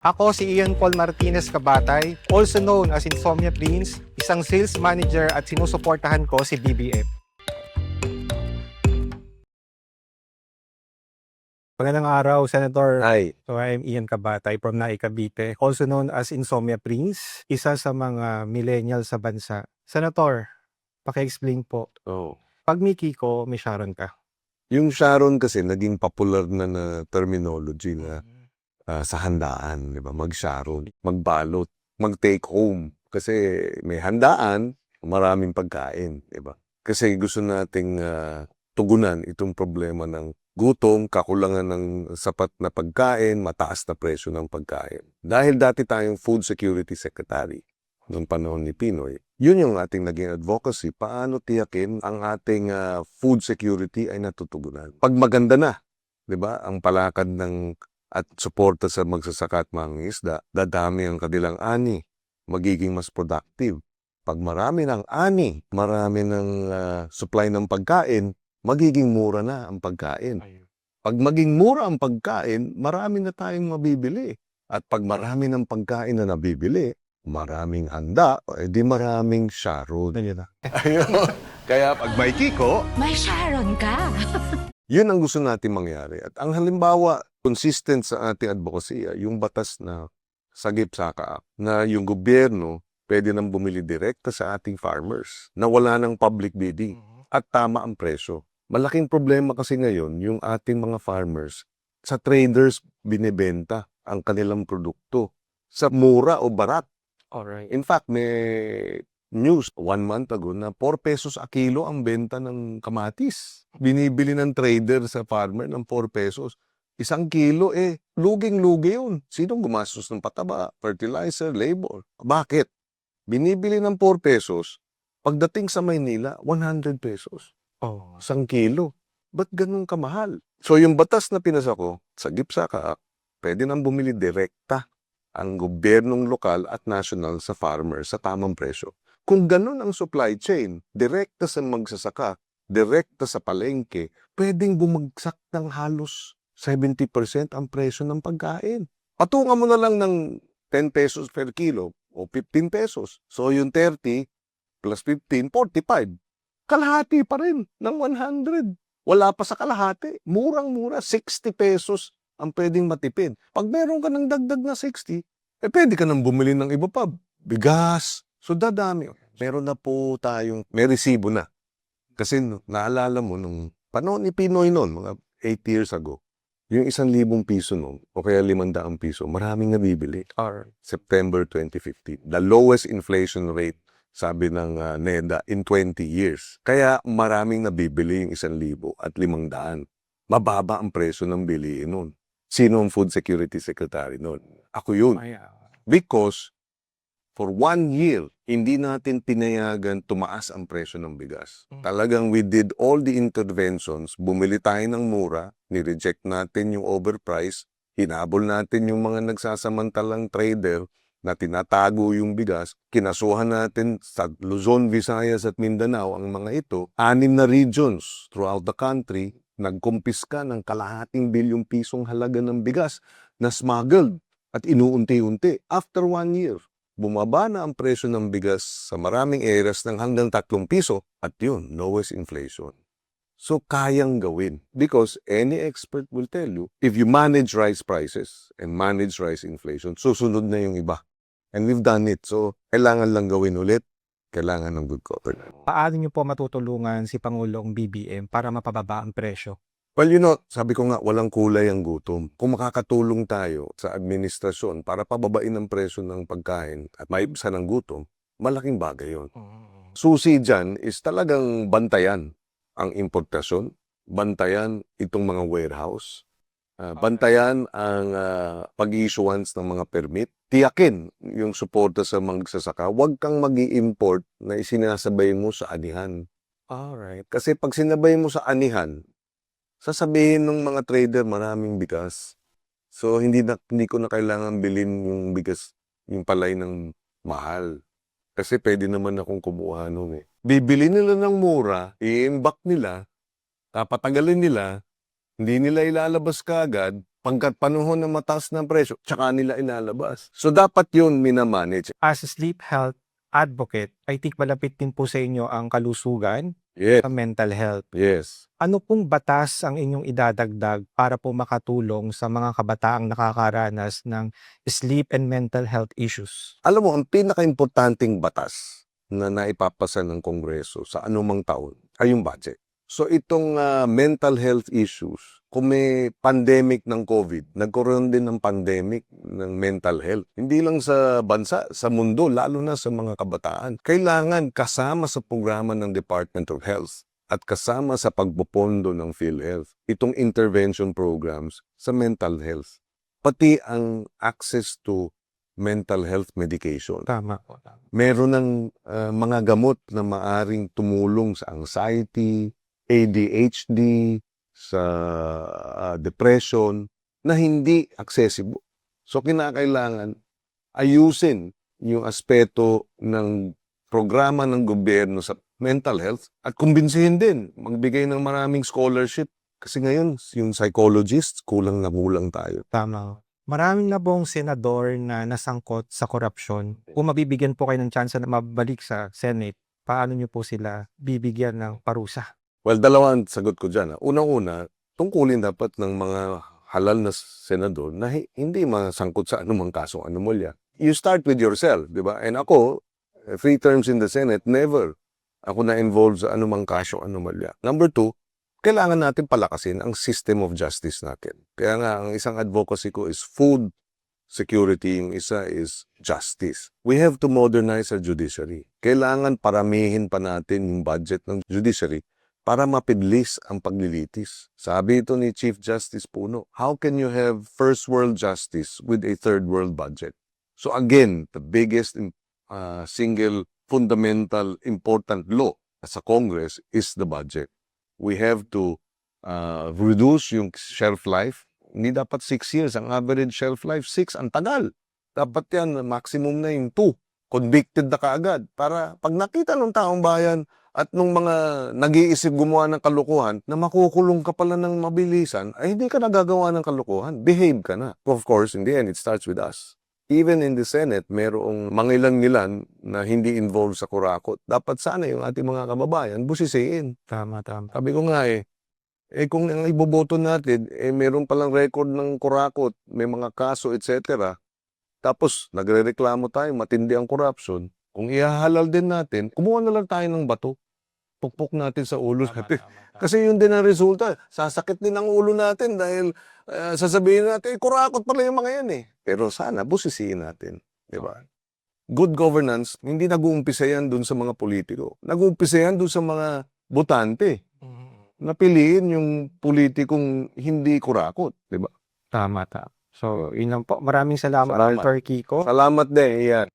Ako si Ian Paul Martinez Kabatay, also known as Insomnia Prince, isang sales manager at sinusuportahan ko si BBM. Magandang araw, Senator. Ay, So I'm Ian Kabatay from Nai Cavite, also known as Insomnia Prince, isa sa mga millennial sa bansa. Senator, paki-explain po. oh. Pag may Kiko, may Sharon ka. Yung Sharon kasi naging popular na na terminology na ah, sa handaan, di ba? Mag-Sharon, magbalot, mag-take home. Kasi may handaan, maraming pagkain, di ba? Kasi gusto nating ah, tugunan itong problema ng gutom, kakulangan ng sapat na pagkain, mataas na presyo ng pagkain. Dahil dati tayong Food Security Secretary noong panahon ni Pinoy, yun yung ating naging advocacy. Paano tiyakin ang ating ah, food security ay natutugunan? Pag maganda na, di ba, ang palakad ng at suporta sa magsasaka at mangingisda, dadami ang kanilang ani, magiging mas productive. Pag marami ng ani, marami ng ah, supply ng pagkain, magiging mura na ang pagkain. Pag maging mura ang pagkain, marami na tayong mabibili. At pag marami ng pagkain na nabibili, maraming handa, eh di maraming Sharon. Ayun. Kaya pag may kiko, May Sharon ka. yun ang gusto natin mangyari. At ang halimbawa, consistent sa ating advocacy, ah, yung batas na sagip saka na yung gobyerno pwede nang bumili direkta sa ating farmers na wala ng public bidding at tama ang presyo. Malaking problema kasi ngayon yung ating mga farmers sa traders binebenta ang kanilang produkto sa mura o barat. Alright. In fact, may news one month ago na 4 pesos a kilo ang benta ng kamatis. Binibili ng trader sa farmer ng 4 pesos. Isang kilo eh, luging-lugi yun. Sinong gumastos ng pataba, fertilizer, labor? Bakit? Binibili ng 4 pesos, pagdating sa Maynila, 100 pesos. Oh. Isang kilo. Ba't ganun kamahal? So yung batas na pinasa ko, sa GIPSA ka, pwede nang bumili direkta ang gobyernong lokal at national sa farmer sa tamang presyo. Kung ganun ang supply chain, direkta sa magsasaka, direkta sa palengke, pwedeng bumagsak ng halos 70% ang presyo ng pagkain. Patungan mo na lang ng 10 pesos per kilo o 15 pesos. So yung 30 plus 15, 45 kalahati pa rin ng 100. Wala pa sa kalahati. Murang-mura, 60 pesos ang pwedeng matipid. Pag meron ka ng dagdag na 60, eh pwede ka nang bumili ng iba pa. Bigas. So dadami. Meron na po tayong, may resibo na. Kasi naalala mo nung panahon ni Pinoy noon, mga 8 years ago, yung isang libong piso noon, o kaya limandaang piso, maraming nabibili. Alright. September 2015. The lowest inflation rate sabi ng ah, NEDA in 20 years. Kaya maraming nabibili yung isang libo at limang daan. Mababa ang presyo ng bilihin nun. Sino ang Food Security Secretary nun? Ako yun. Because for one year, hindi natin pinayagan tumaas ang presyo ng bigas. Mm. Talagang we did all the interventions, bumili tayo ng mura, ni-reject natin yung overprice, hinabol natin yung mga nagsasamantalang trader na tinatago yung bigas, kinasuhan natin sa Luzon, Visayas at Mindanao ang mga ito, anim na regions throughout the country, nagkumpiska ng kalahating bilyong pisong halaga ng bigas na smuggled at inuunti-unti. After one year, bumaba na ang presyo ng bigas sa maraming areas ng hanggang tatlong piso at yun, lowest inflation. So, kayang gawin. Because any expert will tell you, if you manage rice prices and manage rice inflation, susunod na yung iba. And we've done it. So, kailangan lang gawin ulit. Kailangan ng good governance. paano niyo po matutulungan si Pangulong BBM para mapababa ang presyo? Well, you know, sabi ko nga, walang kulay ang gutom. Kung makakatulong tayo sa administrasyon para pababain ang presyo ng pagkain at maibsan ang gutom, malaking bagay yon. Susi dyan is talagang bantayan ang importasyon, bantayan itong mga warehouse, ah, bantayan ang ah, pag-issuance ng mga permit, tiyakin yung suporta sa magsasaka, huwag kang mag import na isinasabay mo sa anihan. Alright. Kasi pag sinabay mo sa anihan, sasabihin ng mga trader maraming bigas. So hindi na hindi ko na kailangan bilhin yung bigas, yung palay ng mahal. Kasi pwede naman akong kumuha nun eh. Bibili nila ng mura, i-imbak nila, tapatagalin nila, hindi nila ilalabas kaagad, Pagkat panahon na mataas ng presyo, tsaka nila inalabas. So dapat yun minamanage. As a sleep health advocate, I think malapit din po sa inyo ang kalusugan Yes, sa mental health. yes. Ano pong batas ang inyong idadagdag para po makatulong sa mga kabataang nakakaranas ng sleep and mental health issues? Alam mo, ang pinaka-importanting batas na naipapasa ng Kongreso sa anumang taon ay yung budget. So itong ah, mental health issues, kung may pandemic ng COVID, nagkaroon din ng pandemic ng mental health. Hindi lang sa bansa, sa mundo, lalo na sa mga kabataan. Kailangan kasama sa programa ng Department of Health at kasama sa pagpopondo ng PhilHealth itong intervention programs sa mental health. Pati ang access to mental health medication Tama po. Tama. meron ng uh, mga gamot na maaring tumulong sa anxiety, ADHD, sa uh, depression na hindi accessible. So kinakailangan ayusin yung aspeto ng programa ng gobyerno sa mental health at kumbinsihin din magbigay ng maraming scholarship kasi ngayon yung psychologists kulang na kulang tayo. Tama. Maraming na pong senador na nasangkot sa korupsyon. Kung mabibigyan po kayo ng chance na mabalik sa Senate, paano niyo po sila bibigyan ng parusa? Well, dalawang sagot ko dyan. Unang-una, tungkulin dapat ng mga halal na senador na hi- hindi masangkot sa anumang kasong anomalya. You start with yourself, di ba? And ako, eh, three terms in the Senate, never ako na-involved sa anumang kasong anomalya. Number two, kailangan natin palakasin ang system of justice natin. Kaya nga, ang isang advocacy ko is food security, yung isa is justice. We have to modernize our judiciary. Kailangan paramihin pa natin yung budget ng judiciary para mapidlis ang paglilitis. Sabi ito ni Chief Justice Puno, how can you have first world justice with a third world budget? So again, the biggest uh, single fundamental important law sa Congress is the budget. We have to uh, reduce yung shelf life. Hindi dapat 6 years. Ang average shelf life, 6. Ang tagal. Dapat yan, maximum na yung 2. Convicted na kaagad. Para pag nakita ng taong bayan, at nung mga nag-iisip gumawa ng kalukuhan na makukulong ka pala ng mabilisan, ay hindi ka nagagawa ng kalukuhan. Behave ka na. Of course, in the end, it starts with us. Even in the Senate, merong mangilan-ngilan na hindi involved sa kurakot. Dapat sana yung ating mga kababayan busisiin. Tama, tama. Sabi ko nga eh, eh kung ang iboboto natin, eh meron palang record ng kurakot, may mga kaso, etc. Tapos, nagre-reklamo tayo, matindi ang corruption. Kung ihahalal din natin, kumuha na lang tayo ng bato. Pukpok natin sa ulo Tama, natin. tama, tama. Kasi yun din ang resulta. Sasakit din ang ulo natin dahil ah, sasabihin natin, eh, kurakot pala yung mga yan eh. Pero sana, busisiin natin. Di ba? Good governance, hindi nag-uumpisa yan dun sa mga politiko. Nag-uumpisa yan dun sa mga botante. Mhm. Napiliin yung politikong hindi kurakot. Di ba? Tama, tama. So, yun lang po. Maraming salamat, Salamat. Kiko. Salamat din, iyan.